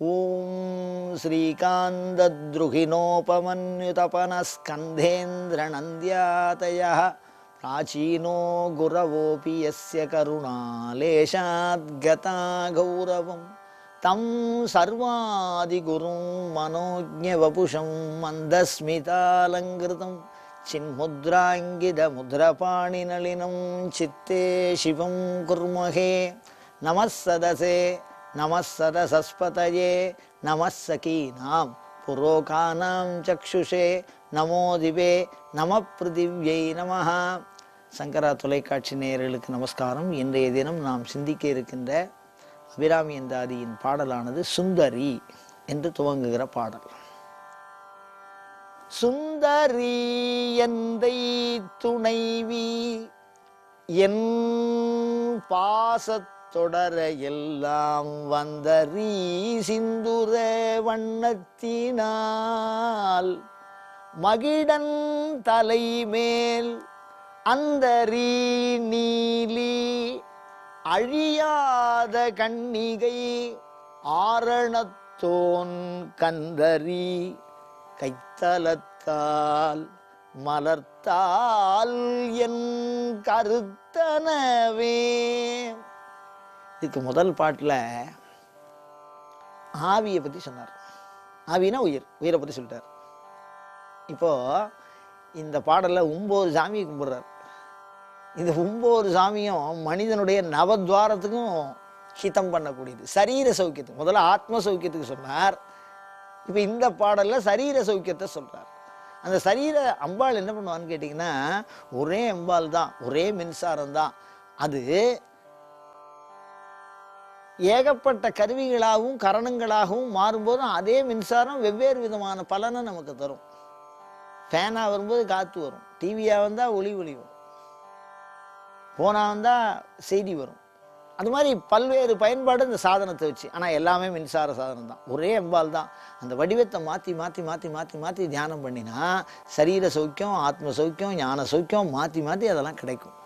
ॐ श्रीकान्तद्रुहिणोपमन्युतपनस्कन्धेन्द्रनन्द्यातयः प्राचीनो गुरवोऽपि यस्य करुणालेशाद्गता गौरवं तं सर्वादिगुरुं मनोज्ञवपुषं मन्दस्मितालङ्कृतं चिन्मुद्राङ्गितमुद्रपाणिनलिनं चित्ते शिवं कुर्महे नमः सदसे नमः सरसस्पतये नमः सखीनां पुरोकानां चक्षुषे நமோ திவே நம பிருதிவ்யை நமஹ சங்கரா தொலைக்காட்சி நேயர்களுக்கு நமஸ்காரம் இன்றைய தினம் நாம் சிந்திக்க இருக்கின்ற அபிராமி எந்தாதியின் பாடலானது சுந்தரி என்று துவங்குகிற பாடல் சுந்தரி எந்தை துணைவி என் தொடர எல்லாம் வந்தரி சிந்துர வண்ணத்தினால். மகிடன் தலைமேல் அந்தரி நீலி அழியாத கண்ணிகை ஆரணத்தோன் கந்தரி கைத்தலத்தால் மலர்த்தால் என் கருத்தனவே. இதுக்கு முதல் பாட்டில் ஆவியை பற்றி சொன்னார். ஆவினா உயிர் உயிரை பற்றி சொல்லிட்டார். இப்போது இந்த பாடலில் ஒம்பது சாமியை கும்பிட்றார். இந்த ஒம்பது சாமியும் மனிதனுடைய நவத்வாரத்துக்கும் ஹிதம் பண்ணக்கூடியது. சரீர சௌக்கியத்துக்கு முதல்ல ஆத்ம சௌக்கியத்துக்கு சொன்னார். இப்போ இந்த பாடலில் சரீர சௌக்கியத்தை சொல்கிறார் அந்த சரீர அம்பாள் என்ன பண்ணுவான்னு கேட்டிங்கன்னா ஒரே அம்பாள் தான் ஒரே மின்சாரம் தான். அது ஏகப்பட்ட கருவிகளாகவும் கரணங்களாகவும் மாறும்போது அதே மின்சாரம் வெவ்வேறு விதமான பலனை நமக்கு தரும். ஃபேனாக வரும்போது காற்று வரும். டிவியாக வந்தால் ஒளி ஒளி வரும் ஃபோனாக வந்தால் செய்தி வரும். அது மாதிரி பல்வேறு பயன்பாடு இந்த சாதனத்தை வச்சு. ஆனால் எல்லாமே மின்சார சாதனம் தான் ஒரே அம்பால் தான். அந்த வடிவத்தை மாற்றி மாற்றி மாற்றி மாற்றி மாற்றி தியானம் பண்ணினா சரீர சௌக்கியம் ஆத்ம சௌக்கியம் ஞான சௌக்கியம் மாற்றி மாற்றி அதெல்லாம் கிடைக்கும்.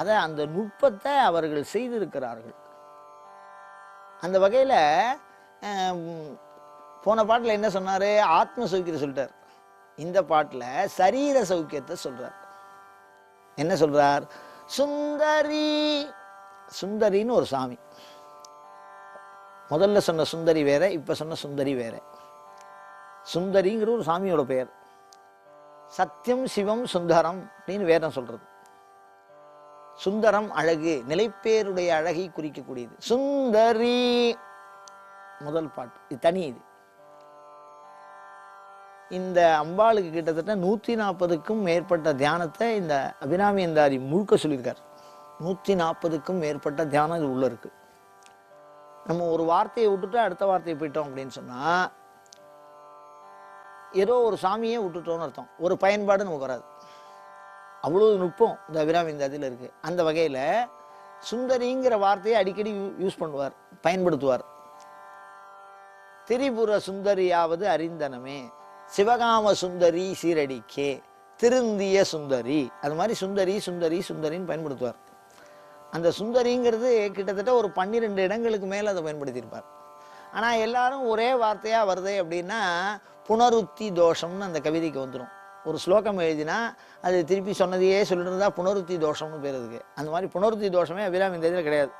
அதை அந்த நுட்பத்தை அவர்கள் செய்திருக்கிறார்கள். அந்த வகையில் போன பாட்டில் என்ன சொன்னார்? ஆத்ம சௌக்கியத்தை சொல்லிட்டார். இந்த பாட்டில் சரீர சௌக்கியத்தை சொல்கிறார் என்ன சொல்கிறார் சுந்தரி சுந்தரின்னு ஒரு சாமி. முதல்ல சொன்ன சுந்தரி வேற இப்போ சொன்ன சுந்தரி வேற. சுந்தரிங்கிற ஒரு சாமியோட பெயர். சத்தியம் சிவம் சுந்தரம் அப்படின்னு வேதம் சொல்கிறது சுந்தரம் அழகு நிலைப்பேருடைய அழகை குறிக்கக்கூடியது. சுந்தரி முதல் பாட்டு. இது தனி இது. இந்த அம்பாளுக்கு கிட்டத்தட்ட நூற்றி நாற்பதுக்கும் மேற்பட்ட தியானத்தை இந்த அபிராமி அந்தாரி முழுக்க சொல்லியிருக்கார். நூற்றி நாற்பதுக்கும் மேற்பட்ட தியானம் இது உள்ளே இருக்கு நம்ம ஒரு வார்த்தையை விட்டுட்டு அடுத்த வார்த்தையை போயிட்டோம் அப்படின்னு சொன்னால் ஏதோ ஒரு சாமியே விட்டுட்டோம்னு அர்த்தம். ஒரு பயன்பாடு நமக்கு வராது. அவ்வளோ நுட்பம் இந்த அபிராமி இந்த இதில் இருக்குது. அந்த வகையில் சுந்தரிங்கிற வார்த்தையை அடிக்கடி யூஸ் பண்ணுவார் பயன்படுத்துவார். திரிபுர சுந்தரியாவது அறிந்தனமே சிவகாம சுந்தரி சீரடிக்கே திருந்திய சுந்தரி. அது மாதிரி சுந்தரி சுந்தரி சுந்தரின்னு பயன்படுத்துவார். அந்த சுந்தரிங்கிறது கிட்டத்தட்ட ஒரு பன்னிரெண்டு இடங்களுக்கு மேலே அதை பயன்படுத்தியிருப்பார். ஆனால் எல்லாரும் ஒரே வார்த்தையாக வருது அப்படின்னா புனருத்தி தோஷம்னு அந்த கவிதைக்கு வந்துடும் ஒரு ஸ்லோகம் எழுதினா அது திருப்பி சொன்னதையே சொல்லிட்டு இருந்தா புனருத்தி தோஷம்னு பேர் அதுக்கு. அந்த மாதிரி புனருத்தி தோஷமே அபிராமி இந்த இதில் கிடையாது.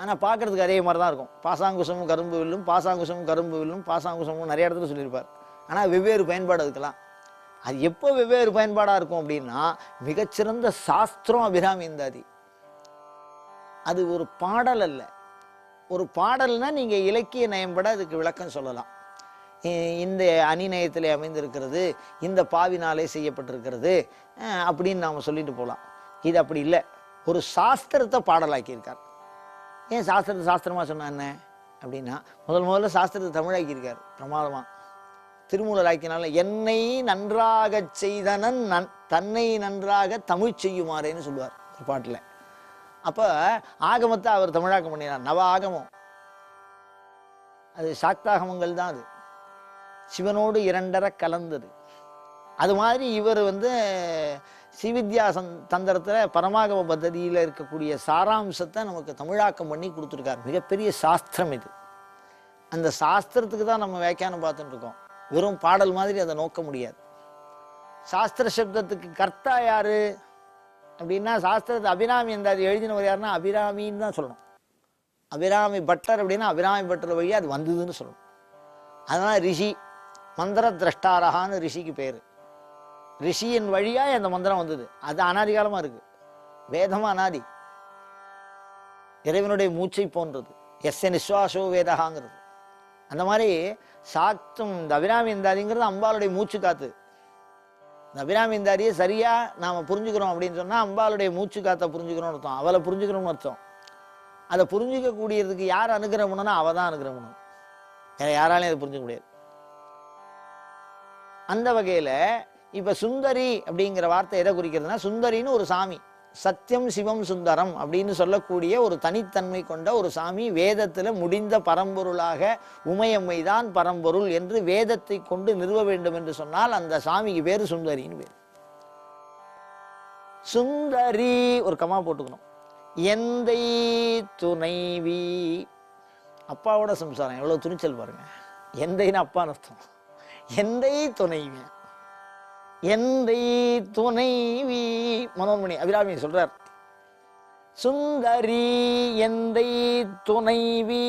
ஆனால் பார்க்கறதுக்கு அதே மாதிரி தான் இருக்கும். பாசாங்குசமும் கரும்பு வில்லும் பாசாங்குசமும் கரும்பு வில்லும் பாசாங்குசமும் நிறைய இடத்துல சொல்லியிருப்பார். ஆனால் வெவ்வேறு பயன்பாடு அதுக்கெல்லாம். அது எப்போ வெவ்வேறு பயன்பாடாக இருக்கும் அப்படின்னா மிகச்சிறந்த சாஸ்திரம் அபிராமி இந்தாதி அது. ஒரு பாடல் அல்ல. ஒரு பாடல்னா நீங்கள் இலக்கிய நயம்பட அதுக்கு விளக்கம் சொல்லலாம். இந்த அணிநயத்தில் அமைந்திருக்கிறது இந்த பாவினாலே செய்யப்பட்டிருக்கிறது அப்படின்னு நாம் சொல்லிட்டு போகலாம் இது அப்படி இல்லை. ஒரு சாஸ்திரத்தை பாடலாக்கியிருக்கார். ஏன் சாஸ்திரத்தை சாஸ்திரமாக சொன்னா என்ன? அப்படின்னா முதல் முதல்ல சாஸ்திரத்தை தமிழாக்கியிருக்கார் திருமூலர் ஆக்கினாலும் என்னை நன்றாக செய்தனன் நன் தன்னை நன்றாக தமிழ் செய்யுமாறேன்னு சொல்லுவார் ஒரு பாட்டில். அப்போ ஆகமத்தை அவர் தமிழாக்கம் பண்ணினார் நவ ஆகமம். அது சாக்தாகமங்கள் தான் அது. சிவனோடு இரண்டரை கலந்தது. அது மாதிரி இவர் வந்து சிவித்யா சந் தந்திரத்தில் பரமாகம பദ്ധதியில் இருக்கக்கூடிய சாராம்சத்தை நமக்கு தமிழாக்கம் பண்ணி கொடுத்துருக்கார். மிகப்பெரிய சாஸ்திரம் இது. அந்த சாஸ்திரத்துக்கு தான் நம்ம வியாக்கியானம் பார்த்துட்டு இருக்கோம். வெறும் பாடல் மாதிரி அதை நோக்க முடியாது. சாஸ்திர சப்தத்துக்கு கர்த்தா யாரு? அப்படின்னா சாஸ்திரத்தை அபிராமி அந்த எழுதினவர் யாருன்னா அபிராமின்னு தான் சொல்லணும். அபிராமி பட்டர் அப்படின்னா அபிராமி பட்டர் வழியாக அது வந்ததுன்னு சொல்லணும். அதனால் ரிஷி மந்திர திரஷ்டாரகான்னு ரிஷிக்கு பேர். ரிஷியின் வழியாக அந்த மந்திரம் வந்தது. அது அனாதி இருக்குது இருக்கு அனாதி. இறைவனுடைய மூச்சை போன்றது. எஸ்ய நிஸ்வாசோ வேதகாங்கிறது அந்த மாதிரி சாத்தும் இந்த அபிராமி இந்தாதிங்கிறது அம்பாளுடைய மூச்சு காத்து. இந்த அபிராமி சரியாக நாம் புரிஞ்சுக்கிறோம் அப்படின்னு சொன்னால் அம்பாளுடைய மூச்சு காத்தை புரிஞ்சுக்கிறோம்னு அர்த்தம். அவளை புரிஞ்சுக்கணும்னு அர்த்தம். அதை புரிஞ்சிக்கக்கூடியதுக்கு யார் அனுகிரகம்னா அவள் தான் அனுகிரகம் வேறு யாராலையும் அதை புரிஞ்சுக்க முடியாது. அந்த வகையில் இப்போ சுந்தரி அப்படிங்கிற வார்த்தை எதை குறிக்கிறதுனா சுந்தரின்னு ஒரு சாமி. சத்தியம் சிவம் சுந்தரம் அப்படின்னு சொல்லக்கூடிய ஒரு தனித்தன்மை கொண்ட ஒரு சாமி வேதத்தில் முடிந்த பரம்பொருளாக உமையம்மை தான் பரம்பொருள் என்று வேதத்தை கொண்டு நிறுவ வேண்டும் என்று சொன்னால் அந்த சாமிக்கு பேர் சுந்தரின்னு பேர். சுந்தரி ஒரு கமா போட்டுக்கணும். எந்தை துணைவி அப்பாவோட சம்சாரம் எவ்வளோ துணிச்சல் பாருங்க. எந்தைன்னு அப்பான்னு அர்த்தம். எந்தை துணைவி எந்தை துணைவி மனோன்மணி அபிராமி சொல்றார். சுந்தரி எந்தை துணைவி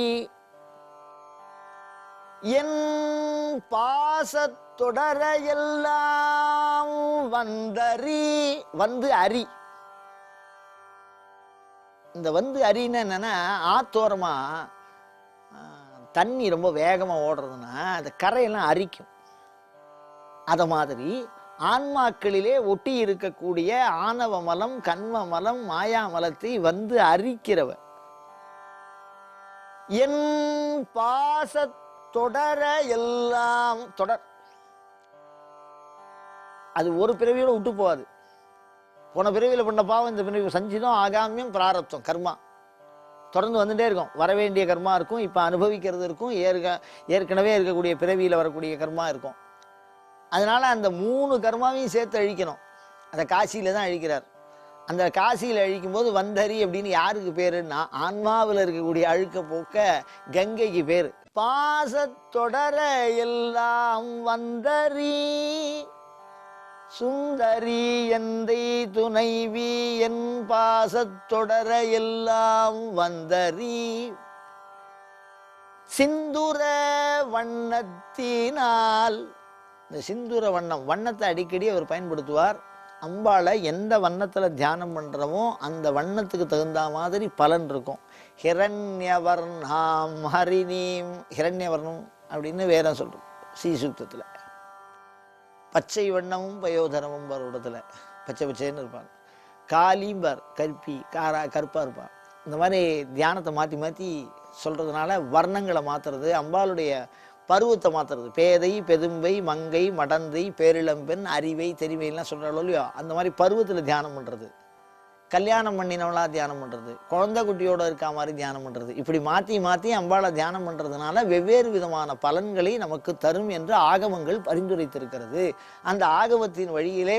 என் பாசத்தொடர எல்லாம் வந்தரி வந்து அரி. இந்த வந்து அரின்னு என்னன்னா ஆத்தோரமா தண்ணி ரொம்ப வேகமாக ஓடுறதுன்னா அந்த கரையெல்லாம் அரிக்கும். அதை மாதிரி ஆன்மாக்களிலே ஒட்டி இருக்கக்கூடிய ஆணவ மலம் கண்ம மலம் மாயா மலத்தை வந்து அரிக்கிறவ என் பாச தொடர எல்லாம் தொடர். அது ஒரு பிறவியோட விட்டு போகாது. போன பிறவியில் பண்ண பாவம் இந்த பிறவி சஞ்சிதம் ஆகாமியம் பிராரப்தம் கர்மா. தொடர்ந்து வந்துட்டே இருக்கும். வர வேண்டிய கர்மா இருக்கும். இப்போ அனுபவிக்கிறது இருக்கும். ஏற்க ஏற்கனவே இருக்கக்கூடிய பிறவியில் வரக்கூடிய கர்மா இருக்கும். அதனால அந்த மூணு கர்மாவையும் சேர்த்து அழிக்கணும். அந்த காசியில தான் அழிக்கிறார். அந்த காசியில் அழிக்கும்போது வந்தரி அப்படின்னு யாருக்கு பேருன்னா ஆன்மாவில் இருக்கக்கூடிய அழுக்க போக்க கங்கைக்கு பேரு. பாசத்தொடர எல்லாம் வந்தரி சுந்தரி எந்தை துணைவி என் பாசத்தொடர எல்லாம் வந்தரி. சிந்துர வண்ணத்தினால் இந்த சிந்துர வண்ணம் வண்ணத்தை அடிக்கடி அவர் பயன்படுத்துவார். அம்பாளை எந்த வண்ணத்துல தியானம் பண்றோமோ அந்த வண்ணத்துக்கு தகுந்த மாதிரி பலன் இருக்கும். ஹிரண்யவர்ணாம் ஹரிணீம் ஹிரண்யவர்ணம் அப்படின்னு வேற சொல்றோம் ஸ்ரீசூக்தத்துல. பச்சை வண்ணமும் பயோதரமும் இடத்துல. பச்சை பச்சைன்னு இருப்பாங்க. காலிம்பார் கருப்பி காரா கருப்பா இருப்பான் இந்த மாதிரி தியானத்தை மாற்றி மாத்தி சொல்றதுனால வர்ணங்களை மாத்துறது அம்பாளுடைய பருவத்தை மாத்துறது. பேதை பெதும்பை மங்கை மடந்தை பேரிளம்பெண் அறிவை தெரிவைலாம் சொல்கிறாள் இல்லையோ அந்த மாதிரி பருவத்தில் தியானம் பண்ணுறது கல்யாணம் பண்ணினவளாக தியானம் பண்ணுறது குழந்தை குட்டியோடு இருக்கா மாதிரி தியானம் பண்ணுறது இப்படி மாற்றி மாற்றி அம்பாளை தியானம் பண்ணுறதுனால வெவ்வேறு விதமான பலன்களை நமக்கு தரும் என்று ஆகமங்கள் பரிந்துரைத்திருக்கிறது. அந்த ஆகமத்தின் வழியிலே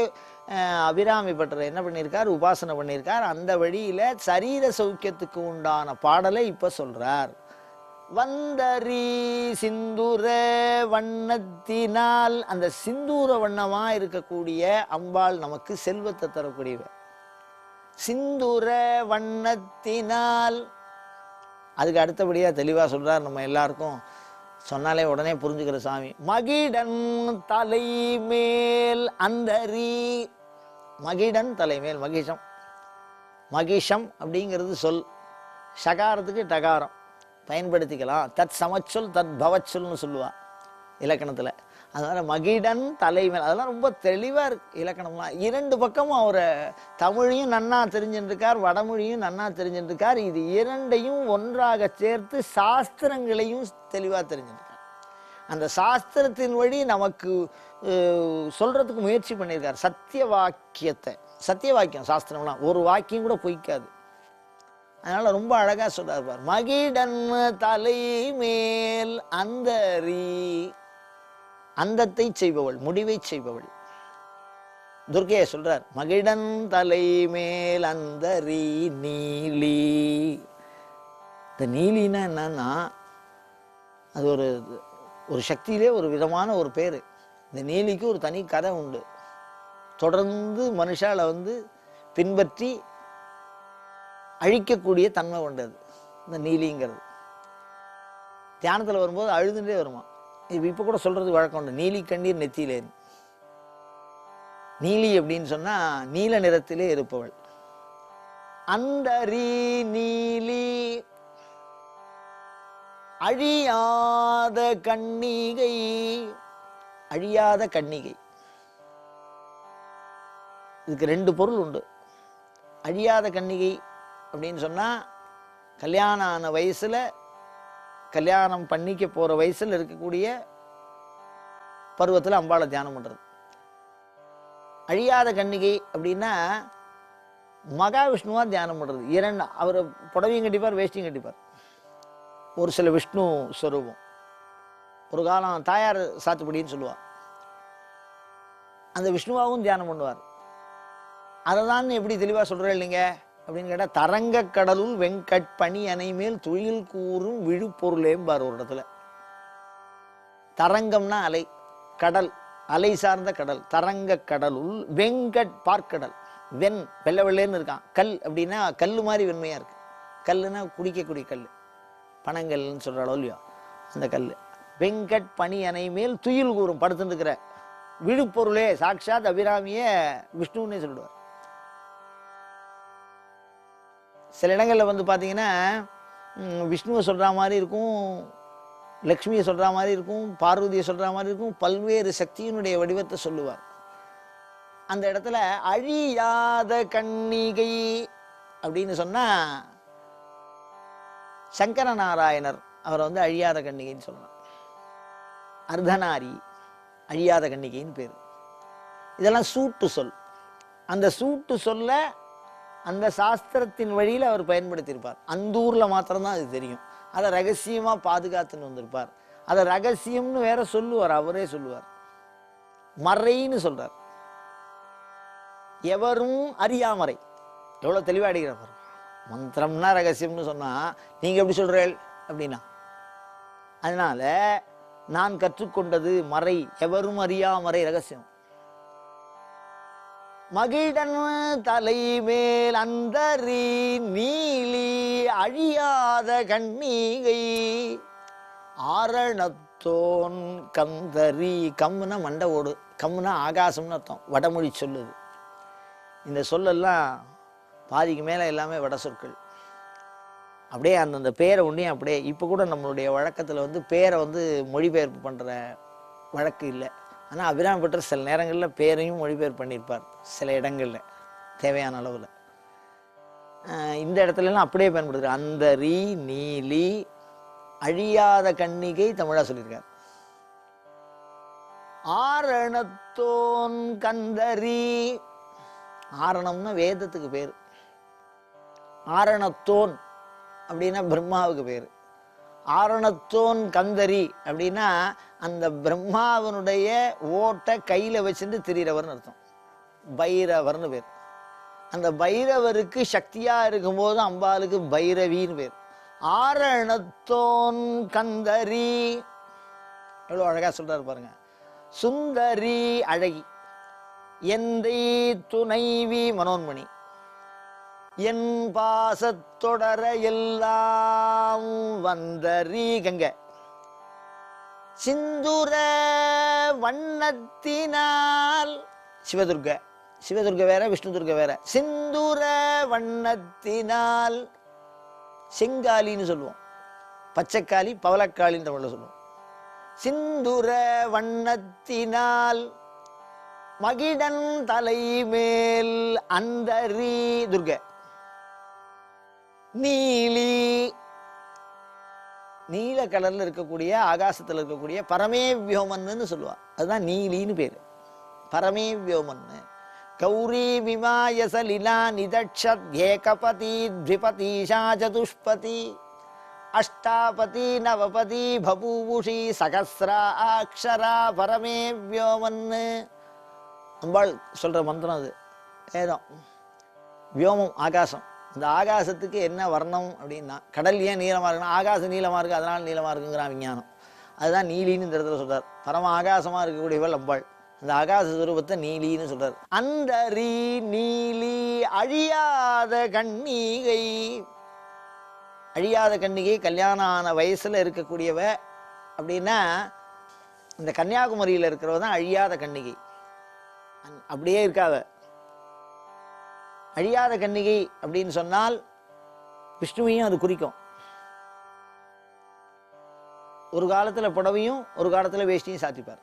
அபிராமி பட்டர் என்ன பண்ணியிருக்கார்? உபாசனை பண்ணியிருக்கார். அந்த வழியில் சரீர சௌக்கியத்துக்கு உண்டான பாடலை இப்போ சொல்கிறார் வந்தரி சிந்துர வண்ணத்தினால் அந்த சிந்தூர வண்ணமா இருக்கக்கூடிய அம்பாள் நமக்கு செல்வத்தை தரக்கூடியவ. சிந்துர வண்ணத்தினால். அதுக்கு அடுத்தபடியா தெளிவா சொல்றார் நம்ம எல்லாருக்கும். சொன்னாலே உடனே புரிஞ்சுக்கிற சாமி. மகிடன் தலைமேல் அந்தரி மகிடன் தலைமேல் மகிஷம். மகிஷம் அப்படிங்கிறது சொல். சகாரத்துக்கு டகாரம். பயன்படுத்திக்கலாம். தத் சமச்சொல் தத் பவச்சொல்னு சொல்லுவாள் இலக்கணத்தில். அதனால் மகிடன் தலைமேல் அதெல்லாம் ரொம்ப தெளிவாக இருக்கு இலக்கணம்லாம். இரண்டு பக்கமும் அவரை தமிழையும் நன்னா தெரிஞ்சுட்டுருக்கார் வடமொழியும் நன்னா தெரிஞ்சுட்டுருக்கார் இது இரண்டையும் ஒன்றாக சேர்த்து சாஸ்திரங்களையும் தெளிவாக தெரிஞ்சிருக்கார் அந்த சாஸ்திரத்தின் வழி நமக்கு சொல்கிறதுக்கு முயற்சி பண்ணியிருக்கார். சத்திய வாக்கியத்தை. சத்திய வாக்கியம் சாஸ்திரம்லாம். ஒரு வாக்கியம் கூட பொய்க்காது. அதனால ரொம்ப அழகா சொல்கிறார் பார். மகிடன் தலைமேல் அந்தரி அந்தத்தை செய்பவள் முடிவை செய்பவள். துர்கைய சொல்றார் மகிடன் தலைமேல் அந்தரி நீலி. இந்த நீலின்னா என்னன்னா அது ஒரு ஒரு சக்தியிலே ஒரு விதமான ஒரு பேர். இந்த நீலிக்கு ஒரு தனி கதை உண்டு. தொடர்ந்து மனுஷால வந்து பின்பற்றி அழிக்கக்கூடிய தன்மை கொண்டது இந்த நீலிங்கிறது. தியானத்தில் வரும்போது அழுதுண்டே வருமா? இப்போ இப்போ கூட சொல்கிறது வழக்கம் உண்டு. நீலி கண்ணீர் நெத்தியிலேன் நீலி அப்படின்னு சொன்னால் நீல நிறத்திலே இருப்பவள். அந்தரி நீலி அழியாத கண்ணிகை அழியாத கண்ணிகை. இதுக்கு ரெண்டு பொருள் உண்டு. அழியாத கன்னிகை அப்படின்னு சொன்னா கல்யாணம் ஆன வயசுல கல்யாணம் பண்ணிக்க போற வயசுல இருக்கக்கூடிய பருவத்துல அம்பாளை தியானம் பண்றது. அழியாத கன்னிகை அப்படின்னா மகாவிஷ்ணுவாக தியானம் பண்றது. இரண்டு அவர் புடவையும் கட்டிப்பார் வேஷ்டியும் கட்டிப்பார். ஒரு சில விஷ்ணு ஸ்வரூபம் ஒரு காலம் தாயார் சாத்துப்படின்னு சொல்லுவார். அந்த விஷ்ணுவாவும் தியானம் பண்ணுவார். அதை தான் எப்படி தெளிவாக சொல்கிறேன் இல்லைங்க? அப்படின்னு கேட்டால் தரங்க கடலுள் வெங்கட் பனி அணை மேல் துயில் கூறும் விழுப்பொருளேம்பார் ஒரு இடத்துல. தரங்கம்னா அலை கடல் அலை சார்ந்த கடல். தரங்க கடலுள் வெங்கட் பார்க்கடல். வெண் வெள்ளை வெள்ளைன்னு இருக்கான். கல் அப்படின்னா கல் மாதிரி வெண்மையாக இருக்கு. கல்லுனா குடிக்கக்கூடிய கல் பனங்கல்னு சொல்கிறாளோ இல்லையோ அந்த கல் வெங்கட் பனி அணை மேல் துயில் கூறும் படுத்துட்டு விழுப்பொருளே சாட்சாத் அபிராமிய விஷ்ணுன்னே சொல்லிடுவார். சில இடங்களில் வந்து பார்த்தீங்கன்னா விஷ்ணுவை சொல்கிற மாதிரி இருக்கும் லக்ஷ்மியை சொல்கிற மாதிரி இருக்கும் பார்வதியை சொல்கிற மாதிரி இருக்கும் பல்வேறு சக்தியினுடைய வடிவத்தை சொல்லுவார். அந்த இடத்துல அழியாத கன்னிகை அப்படின்னு சொன்னால் சங்கர நாராயணர் அவரை வந்து அழியாத கன்னிகைன்னு சொல்லலாம் அர்த்தநாரி அழியாத கன்னிகைன்னு பேர். இதெல்லாம் சூட்டு சொல். அந்த சூட்டு சொல்ல அந்த சாஸ்திரத்தின் வழியில் அவர் பயன்படுத்தியிருப்பார். அந்த ஊரில் மாத்திரம்தான் அது தெரியும். அதை ரகசியமாக பாதுகாத்துன்னு வந்திருப்பார். அதை ரகசியம்னு வேற சொல்லுவார் அவரே சொல்லுவார். மறைன்னு சொல்றார். எவரும் அறியாமறை. எவ்வளோ தெளிவாக அடிக்கிறார் மந்திரம்னா ரகசியம்னு சொன்னால் நீங்கள் எப்படி சொல்கிறீள் அப்படின்னா அதனால நான் கற்றுக்கொண்டது மறை எவரும் அறியாமறை ரகசியம். மகிழன் தலைமேல் அந்தரி நீலி அழியாத கண்ணீகை. ஆரணத்தோன் கந்தரி கம்முனா மண்டை ஓடு கம்முனா ஆகாசம்னு அர்த்தம் வடமொழி சொல்லுது. இந்த சொல்லெல்லாம் பாதிக்கு மேலே எல்லாமே வட சொற்கள். அப்படியே அந்தந்த பேரை ஒன்றையும் அப்படியே இப்போ கூட நம்மளுடைய வழக்கத்தில் வந்து பேரை வந்து மொழிபெயர்ப்பு பண்ணுற வழக்கு இல்லை. ஆனால் அபிராமி பட்டர் சில நேரங்களில் பேரையும் மொழிபெயர் பண்ணியிருப்பார் சில இடங்களில் தேவையான அளவில். இந்த இடத்துலலாம் அப்படியே பயன்படுத்துகிறார் அந்தரி நீலி அழியாத கன்னிகை தமிழாக சொல்லியிருக்கார். ஆரணத்தோன் கந்தரி ஆரணம்னா வேதத்துக்கு பேர். ஆரணத்தோன் அப்படின்னா பிரம்மாவுக்கு பேர். ஆரணத்தோன் கந்தரி அப்படின்னா அந்த பிரம்மாவனுடைய ஓட்டை கையில் வச்சுட்டு திரியிறவர்னு அர்த்தம். பைரவர்னு பேர். அந்த பைரவருக்கு சக்தியாக இருக்கும்போது அம்பாளுக்கு பைரவின்னு பேர். ஆரணத்தோன் கந்தரி. எவ்வளோ அழகாக சொல்கிறார் பாருங்க. சுந்தரி அழகி. எந்தை துணைவி மனோன்மணி. என் பாசத்தொடர எல்லாம் வந்தரீகங்க சிந்துர வண்ணத்தினால் சிவதுர்க சிவதுர்க வேற விஷ்ணுதுர்க வேற. சிந்துர வண்ணத்தினால் செங்காலின்னு சொல்லுவோம். பச்சைக்காளி பவளக்காளின்னு தமிழில் சொல்லுவோம். சிந்துர வண்ணத்தினால் மகிடன் தலைமேல் அந்தரி துர்கை. நீலி. நீல கலர்ல இருக்கக்கூடிய ஆகாசத்துல இருக்கக்கூடிய பரமே வியோமன்னு சொல்லுவா அதுதான் நீலின்னு பேரு. பரமே வியோமன்னு கௌரி விமாயச லீலா நிதக்ஷத் ஏகபதி த்விபதீஷா சதுஷ்பதி அஷ்டாபதி நவபதி பபூபுஷி சகசிரா அக்ஷரா பரமே வியோமன்னு அம்பாள் சொல்ற மந்திரம் அது. ஏதோ வியோமம் ஆகாசம். இந்த ஆகாசத்துக்கு என்ன வர்ணம் அப்படின்னா கடல் ஏன் நீளமாக இருக்குன்னா ஆகாசம் நீளமாக இருக்குது அதனால் நீளமாக இருக்குங்கிற விஞ்ஞானம். அதுதான் நீலின்னு இந்த இடத்துல சொல்கிறார் பரம ஆகாசமாக இருக்கக்கூடியவள் அம்பாள் அந்த ஆகாச சுரூபத்தை நீலின்னு சொல்கிறார் அந்த ரீ நீலி அழியாத கண்ணீகை. அழியாத கன்னிகை கல்யாணம் ஆன வயசில் இருக்கக்கூடியவ அப்படின்னா இந்த கன்னியாகுமரியில் இருக்கிறவ தான் அழியாத கன்னிகை அந்- அப்படியே இருக்காவ அழியாத கன்னிகை அப்படின்னு சொன்னால் விஷ்ணுவையும் அது குறிக்கும். ஒரு காலத்தில் புடவையும் ஒரு காலத்தில் வேஷ்டியும் சாத்திப்பார்.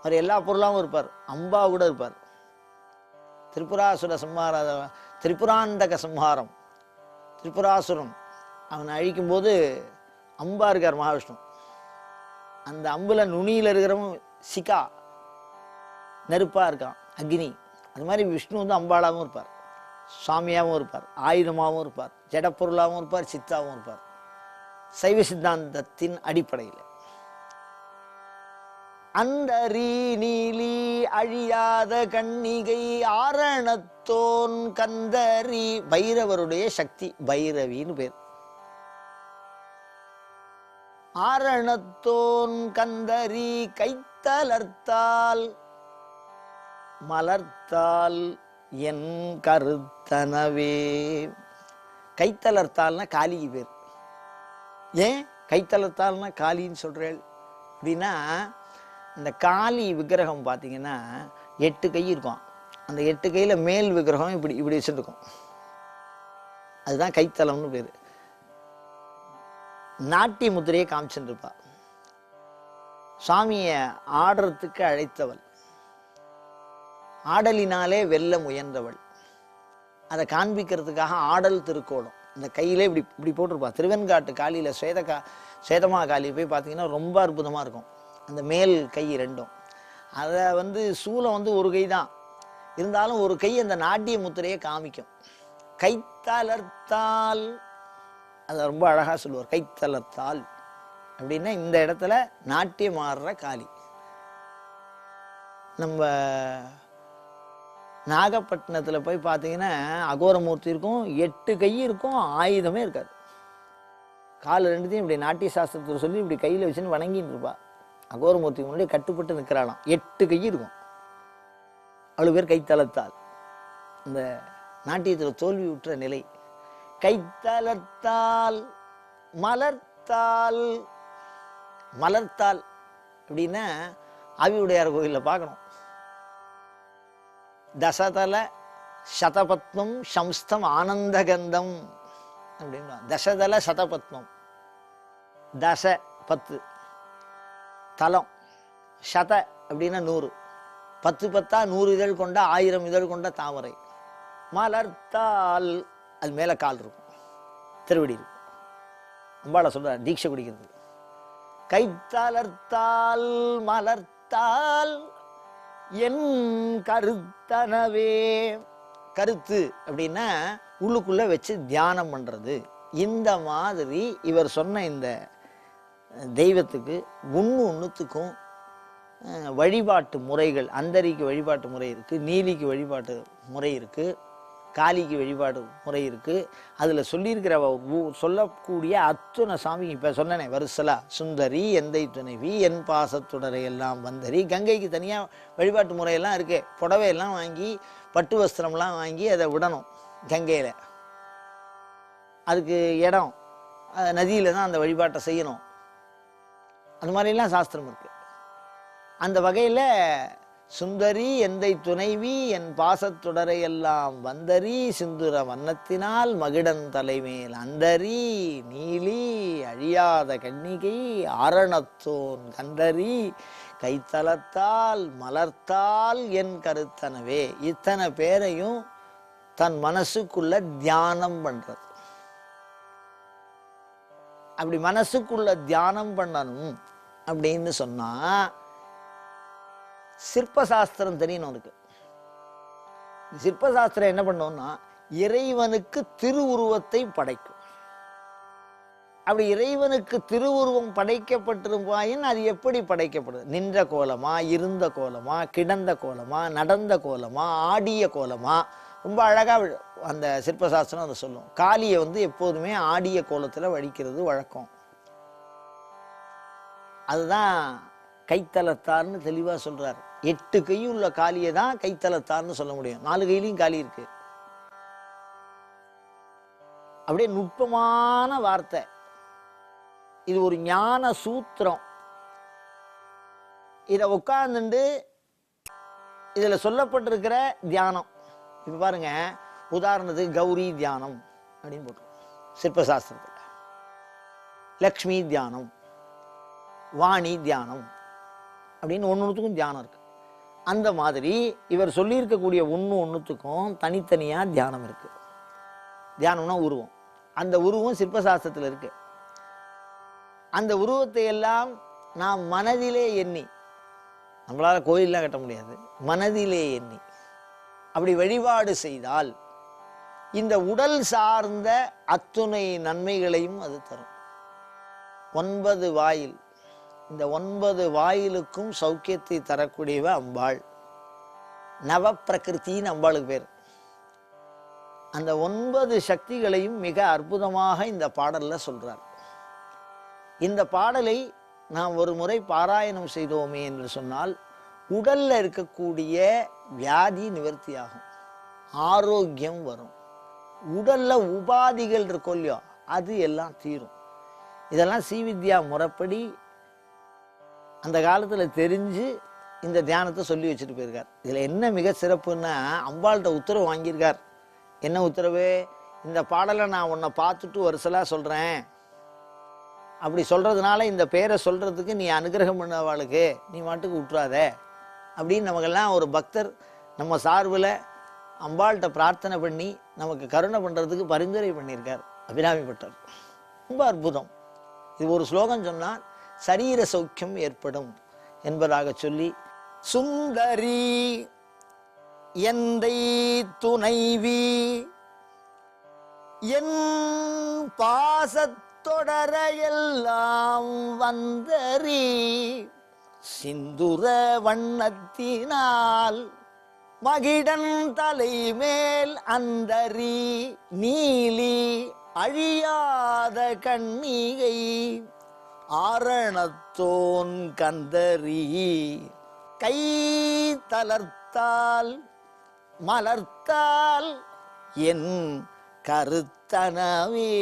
அவர் எல்லா பொருளாகவும் இருப்பார். அம்பா கூட இருப்பார். திரிபுராசுர சம்ஹார திரிபுராந்தக சம்ஹாரம் திரிபுராசுரன் அவனை அழிக்கும்போது அம்பா இருக்கார் மகாவிஷ்ணு. அந்த அம்புல நுனியில் இருக்கிறவன் சிகா நெருப்பாக இருக்கான் அக்னி. அது மாதிரி விஷ்ணு வந்து அம்பாளாவும் இருப்பார். சுவாமியாவும் இருப்பார். ஆயுதமாகவும் இருப்பார். ஜடப்பொருளாகவும் இருப்பார். சித்தாவும் இருப்பார். சைவ சித்தாந்தத்தின் அடிப்படையில். அந்த ரீ நீலி அழியாத கன்னிகை ஆரணத்தோன் கந்தரி பைரவருடைய சக்தி பைரவின்னு பேர். ஆரணத்தோன் கந்தரி கைத்தலர்த்தால் மலர்த்தால் என் கருத்தனவே. கைத்தளர்த்தால்னா காளிக்கு பேர். ஏன்? கைத்தளர்த்தால்னா காளின்னு சொல்கிறேள் அப்படின்னா இந்த காளி விக்கிரகம் பார்த்தீங்கன்னா எட்டு கை இருக்கும். அந்த எட்டு கையில் மேல் விக்கிரகம் இப்படி இப்படி வச்சுருக்கும். அதுதான் கைத்தளம்னு பேர். நாட்டிய முதிரையை காமிச்சுட்டு இருப்பா சுவாமியை ஆடுறதுக்கு அழைத்தவள். ஆடலினாலே வெல்ல முயன்றவள். அதை காண்பிக்கிறதுக்காக ஆடல் திருக்கோலம். இந்த கையிலே இப்படி இப்படி போட்டிருப்பா. திருவெண்காட்டு காளியில் ஸ்வேத கா காலி போய் பார்த்தீங்கன்னா ரொம்ப அற்புதமாக இருக்கும். அந்த மேல் கை ரெண்டும் அதை வந்து சூளம் வந்து ஒரு கை தான். இருந்தாலும் ஒரு கை அந்த நாட்டிய முத்திரையை காமிக்கும். கைத்தளர்த்தால் அதை ரொம்ப அழகாக சொல்லுவார். கைத்தளர்த்தால் அப்படின்னா இந்த இடத்துல நாட்டியம் ஆடுற காளி. நம்ம நாகப்பட்டினத்தில் போய் பார்த்தீங்கன்னா அகோரமூர்த்தி இருக்கும் எட்டு கை இருக்கும் ஆயுதமே இருக்காது. கால் ரெண்டுத்தையும் இப்படி நாட்டிய சாஸ்திரத்தில் சொல்லி இப்படி கையில் வச்சுன்னு வணங்கின்னு இருப்பா. அகோரமூர்த்திக்கு முன்னாடி கட்டுப்பட்டு நிற்கிறாளாம் எட்டு கை இருக்கும். அவ்வளோ பேர் கைத்தளத்தால் இந்த நாட்டியத்தில் தோல்வி உற்ற நிலை. கைத்தளத்தால் மலர்த்தால் மலர்த்தால் அப்படின்னா ஆவியுடையார் கோயிலில் பார்க்கணும். தசதல சதபத்மம் சம்ஸ்தம் ஆனந்தகந்தம் அப்படின்னா தசதல சதபத்மம். தச பத்து. தலம். சத அப்படின்னா நூறு. பத்து பத்தா நூறு இதழ் கொண்ட ஆயிரம் இதழ் கொண்ட தாமரை. மலர்த்தால் அது மேலே கால் இருக்கும். திருவடி இருக்கும். அம்பாளை சொல்கிறார் தீட்சை குடிக்கிறது. கைத்தளர்த்தால் மலர்த்தால் என் கருத்தனவே. கருத்து அப்படின்னா உள்ளுக்குள்ள வச்சு தியானம் பண்ணுறது இந்த மாதிரி இவர் சொன்ன இந்த தெய்வத்துக்கு ஒன்று ஒன்றுத்துக்கும் வழிபாட்டு முறைகள் அந்தரிக்கு வழிபாட்டு முறை இருக்குது நீலிக்கு வழிபாட்டு முறை இருக்குது காளிக்கு வழிபாடு முறை இருக்குது அதில் சொல்லியிருக்கிற சொல்லக்கூடிய அத்துணை சாமி இப்போ சொன்னனே வருசலா சுந்தரி எந்தை துணைவி என் பாசத்துடரை எல்லாம் வந்தரி கங்கைக்கு தனியாக வழிபாட்டு முறையெல்லாம் இருக்குது புடவையெல்லாம் வாங்கி பட்டு வஸ்திரம்லாம் வாங்கி அதை விடணும் கங்கையில். அதுக்கு இடம் நதியில் தான் அந்த வழிபாட்டை செய்யணும். அது மாதிரிலாம் சாஸ்திரம் இருக்குது அந்த வகையில் சுந்தரி எந்தை துணைவி என் பாசத்துடரை எல்லாம் வந்தரி சிந்துர வண்ணத்தினால் மகிடன் தலைமேல் அந்தரி நீலி அழியாத கன்னிகை ஆரணத்தோன் கந்தரி கைத்தலத்தால் மலர்த்தால் என் கருத்தனவே. இத்தனை பேரையும் தன் மனசுக்குள்ள தியானம் பண்றது. அப்படி மனசுக்குள்ள தியானம் பண்ணணும் அப்படின்னு சொன்னா சிற்பசாஸ்திரம் தெரியணும் இருக்கு. சிற்பசாஸ்திரம் என்ன பண்ணோம்னா இறைவனுக்கு திருவுருவத்தை படைக்கும். அப்படி இறைவனுக்கு திருவுருவம் படைக்கப்பட்டிருப்பாயின் அது எப்படி படைக்கப்படுது? நின்ற கோலமா இருந்த கோலமா கிடந்த கோலமா நடந்த கோலமா ஆடிய கோலமா? ரொம்ப அழகாக அந்த சிற்பசாஸ்திரம் அதை சொல்லும். காளியை வந்து எப்போதுமே ஆடிய கோலத்துல வடிக்கிறது வழக்கம். அதுதான் கைத்தலத்தார்னு தெளிவா சொல்கிறார் எட்டு கையும் உள்ள தான் கைத்தலத்தார்னு சொல்ல முடியும். நாலு கையிலையும் காளி இருக்கு. அப்படியே நுட்பமான வார்த்தை. இது ஒரு ஞான சூத்திரம். இதை உட்கார்ந்துண்டு இதுல சொல்லப்பட்டிருக்கிற தியானம். இப்போ பாருங்க உதாரணத்துக்கு கௌரி தியானம் அப்படின்னு போட்டு சிற்பசாஸ்திரத்தில். லக்ஷ்மி தியானம் வாணி தியானம் அப்படின்னு ஒன்று ஒன்றுத்துக்கும் தியானம் இருக்கு. அந்த மாதிரி இவர் சொல்லியிருக்கக்கூடிய ஒன்று ஒன்றுத்துக்கும் தனித்தனியாக தியானம் இருக்குது தியானம்னா உருவம். அந்த உருவம் சிற்பசாஸ்திரத்தில் இருக்கு. அந்த உருவத்தை எல்லாம் நாம் மனதிலே எண்ணி நம்மளால் கோயிலெலாம் கட்ட முடியாது மனதிலே எண்ணி அப்படி வழிபாடு செய்தால் இந்த உடல் சார்ந்த அத்துணை நன்மைகளையும் அது தரும். ஒன்பது வாயில் இந்த ஒன்பது வாயிலுக்கும் சௌக்கியத்தை தரக்கூடியவ அம்பாள். நவ பிரகிருத்தின்னு அம்பாளுக்கு பேர். அந்த ஒன்பது சக்திகளையும் மிக அற்புதமாக இந்த பாடலில் சொல்றார். இந்த பாடலை நாம் ஒரு முறை பாராயணம் செய்தோமே என்று சொன்னால் உடல்ல இருக்கக்கூடிய வியாதி நிவர்த்தியாகும். ஆரோக்கியம் வரும். உடல்ல உபாதிகள் இருக்கோ இல்லையோ அது எல்லாம் தீரும். இதெல்லாம் ஸ்ரீவித்யா முறைப்படி அந்த காலத்தில் தெரிஞ்சு இந்த தியானத்தை சொல்லி வச்சுட்டு போயிருக்கார். இதில் என்ன மிக சிறப்புன்னா அம்பாள்கிட்ட உத்தரவு வாங்கியிருக்கார். என்ன உத்தரவு? இந்த பாடலை நான் உன்னை பார்த்துட்டு வருஷலா சொல்கிறேன் அப்படி சொல்கிறதுனால இந்த பேரை சொல்கிறதுக்கு நீ அனுகிரகம் பண்ணவாளுக்கு நீ மாட்டுக்கு விட்டுறாத அப்படின்னு நமக்கெல்லாம் ஒரு பக்தர் நம்ம சார்பில் அம்பாள்கிட்ட பிரார்த்தனை பண்ணி நமக்கு கருணை பண்ணுறதுக்கு பரிந்துரை பண்ணியிருக்கார். அபிராமி பட்டர் ரொம்ப அற்புதம். இது ஒரு ஸ்லோகம் சொன்னால் சரீர சௌக்கியம் ஏற்படும் என்பதாக சொல்லி சுந்தரி எந்தை துணைவி என் பாசத்தொடர எல்லாம் வந்தரி சிந்துர வண்ணத்தினால் மகிடன் தலைமேல் அந்தரி நீலி அழியாத கண்ணிகை ஆரணத்தோன் கந்தரி கை தளர்த்தால் மலர்த்தால் என் கருத்தனவே.